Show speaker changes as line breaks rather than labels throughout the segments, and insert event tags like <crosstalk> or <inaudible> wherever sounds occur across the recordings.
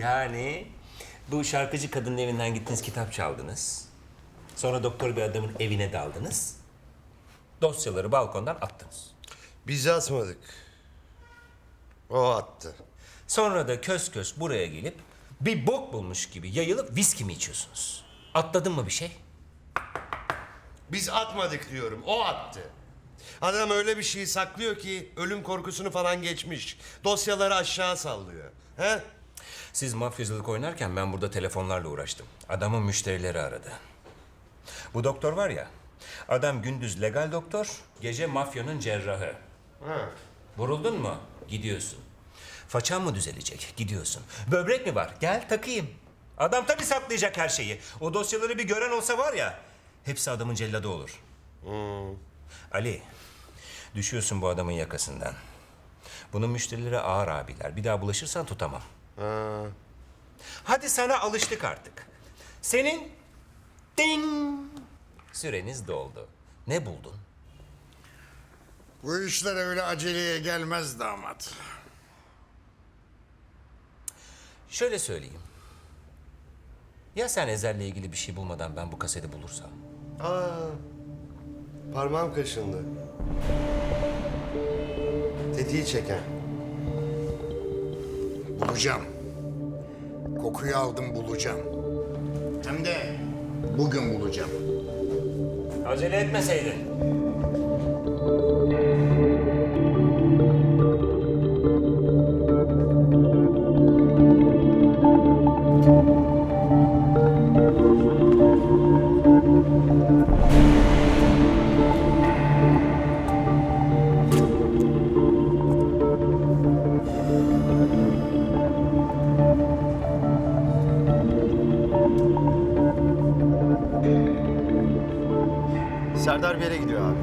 Yani bu şarkıcı kadının evinden gittiniz kitap çaldınız. Sonra doktor bir adamın evine daldınız. Dosyaları balkondan attınız.
Biz atmadık. O attı.
Sonra da kös kös buraya gelip bir bok bulmuş gibi yayılıp viski mi içiyorsunuz? Atladın mı bir şey?
Biz atmadık diyorum. O attı. Adam öyle bir şey saklıyor ki ölüm korkusunu falan geçmiş. Dosyaları aşağı sallıyor. He?
Siz mafyacılık oynarken ben burada telefonlarla uğraştım. Adamın müşterileri aradı. Bu doktor var ya, adam gündüz legal doktor, gece mafyanın cerrahı.
Ha.
Vuruldun mu? Gidiyorsun. Façan mı düzelecek? Gidiyorsun. Böbrek mi var? Gel takayım. Adam tabii saklayacak her şeyi. O dosyaları bir gören olsa var ya, hepsi adamın celladı olur. Ali, düşüyorsun bu adamın yakasından. Bunun müşterileri ağır abiler. Bir daha bulaşırsan tutamam.
Ha.
Hadi sana alıştık artık. Senin ding süreniz doldu. Ne buldun?
Bu işler öyle aceleye gelmez damat.
Şöyle söyleyeyim. Ya sen Ezer'le ilgili bir şey bulmadan ben bu kaseti bulursam?
Aa, parmağım kaşındı. Tetiği çeken.
Bulacağım. Kokuyu aldım bulacağım. Hem de bugün bulacağım.
Acele etmeseydin.
Serdar bir yere gidiyor abi.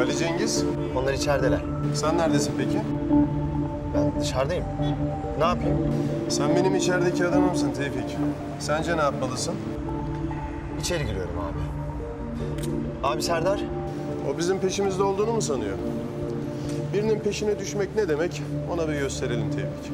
Ali Cengiz,
Onlar içerideler.
sen neredesin peki?
Ben dışarıdayım. Ne yapayım?
Sen benim içerideki adamımsın Tevfik. Sence ne yapmalısın?
İçeri giriyorum abi. Abi Serdar,
O bizim peşimizde olduğunu mu sanıyor? Birinin peşine düşmek ne demek? Ona bir gösterelim Tevfik.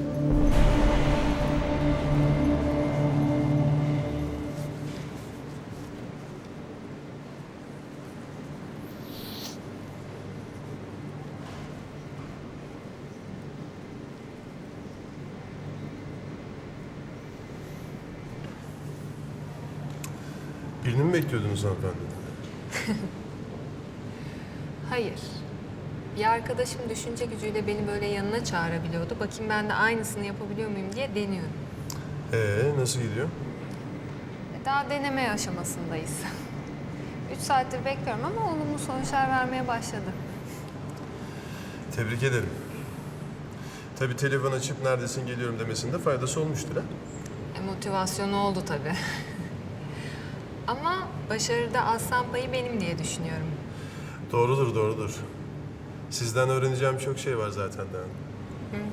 Birini mi bekliyordunuz hanımefendi? <laughs>
Hayır. Bir arkadaşım düşünce gücüyle beni böyle yanına çağırabiliyordu. Bakayım ben de aynısını yapabiliyor muyum diye deniyorum.
Ee, nasıl gidiyor?
E, Daha deneme aşamasındayız. <laughs> Üç saattir bekliyorum ama olumlu sonuçlar vermeye başladı.
Tebrik ederim. Tabii telefon açıp neredesin geliyorum demesinde faydası olmuştur ha?
E, motivasyonu oldu tabii. <laughs> ama başarıda aslan payı benim diye düşünüyorum.
Doğrudur, doğrudur. Sizden öğreneceğim çok şey var zaten daha.
Ya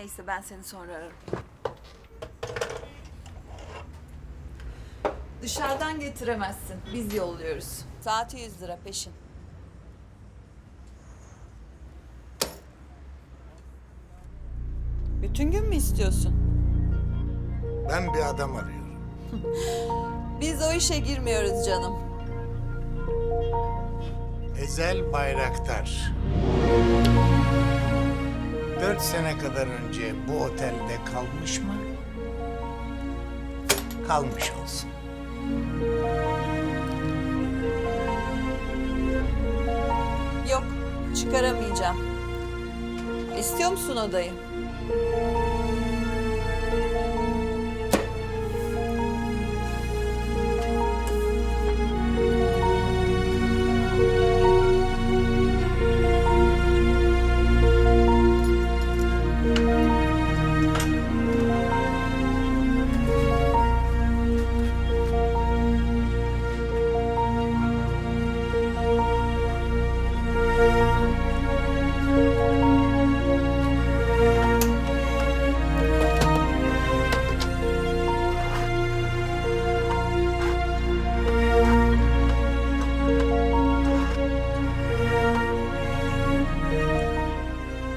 Neyse ben seni sonra ararım. Dışarıdan getiremezsin. Biz yolluyoruz. Saati 100 lira peşin. Bütün gün mü istiyorsun?
Ben bir adam arıyorum. <laughs>
Biz o işe girmiyoruz canım.
Ezel Bayraktar. Dört sene kadar önce bu otelde kalmış mı? Kalmış olsun.
Yok, çıkaramayacağım. İstiyor musun odayı?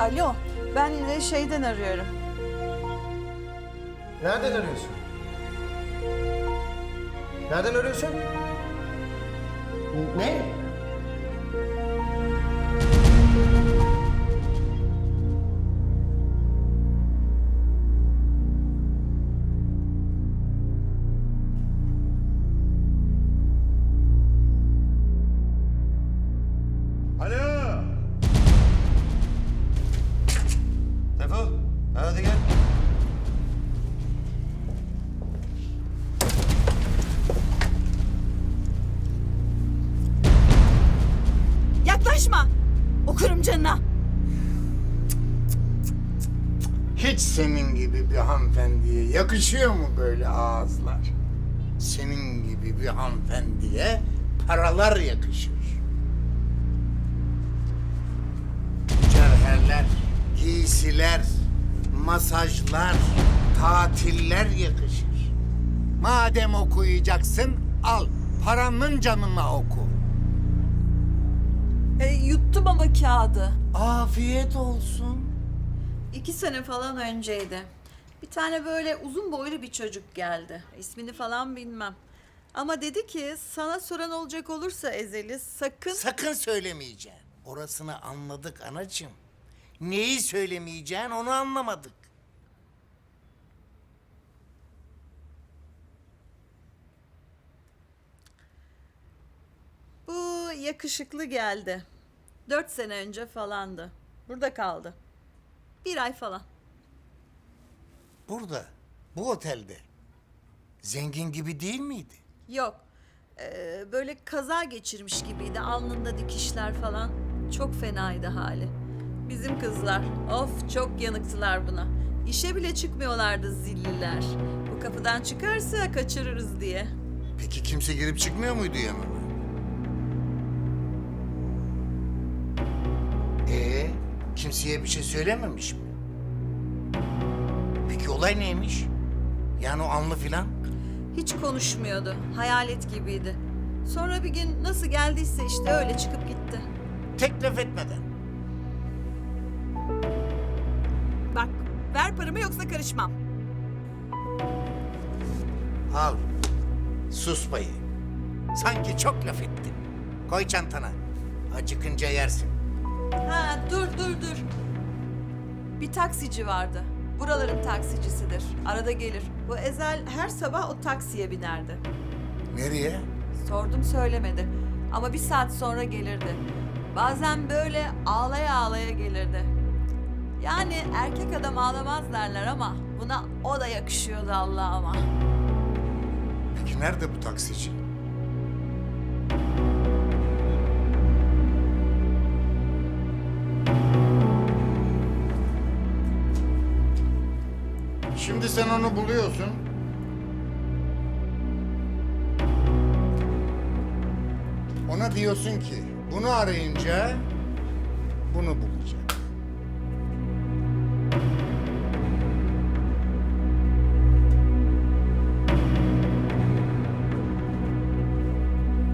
Alo, ben şeyden arıyorum.
Nereden arıyorsun? Nereden arıyorsun? Ne?
Hadi gel.
Yaklaşma! Okurum canına.
Hiç senin gibi bir hanımefendiye yakışıyor mu böyle ağızlar? Senin gibi bir hanımefendiye paralar yakışır. Mücevherler, giysiler, masajlar, tatiller yakışır. Madem okuyacaksın, al paranın canına oku.
E, yuttum ama kağıdı.
Afiyet olsun.
İki sene falan önceydi. Bir tane böyle uzun boylu bir çocuk geldi. İsmini falan bilmem. Ama dedi ki sana soran olacak olursa Ezeli sakın...
Sakın söylemeyeceksin. Orasını anladık anacığım. Neyi söylemeyeceksin onu anlamadık.
Bu yakışıklı geldi. Dört sene önce falandı. Burada kaldı. Bir ay falan.
Burada, bu otelde. Zengin gibi değil miydi?
Yok. Ee, böyle kaza geçirmiş gibiydi. Alnında dikişler falan. Çok fenaydı hali. Bizim kızlar. Of çok yanıktılar buna. İşe bile çıkmıyorlardı zilliler. Bu kapıdan çıkarsa kaçırırız diye.
Peki kimse girip çıkmıyor muydu yanına? Ee, kimseye bir şey söylememiş mi? Peki olay neymiş? Yani o anlı filan?
Hiç konuşmuyordu. Hayalet gibiydi. Sonra bir gün nasıl geldiyse işte öyle çıkıp gitti.
Tek laf etmeden.
Ver paramı yoksa karışmam.
Al. Sus payı. Sanki çok laf ettin. Koy çantana. Acıkınca yersin.
Ha dur dur dur. Bir taksici vardı. Buraların taksicisidir. Arada gelir. Bu Ezel her sabah o taksiye binerdi.
Nereye?
Sordum söylemedi. Ama bir saat sonra gelirdi. Bazen böyle ağlaya ağlaya gelirdi. Yani erkek adam ağlamaz derler ama buna o da yakışıyordu Allah'ıma.
Peki nerede bu taksici? Şimdi sen onu buluyorsun. Ona diyorsun ki bunu arayınca bunu bulacak.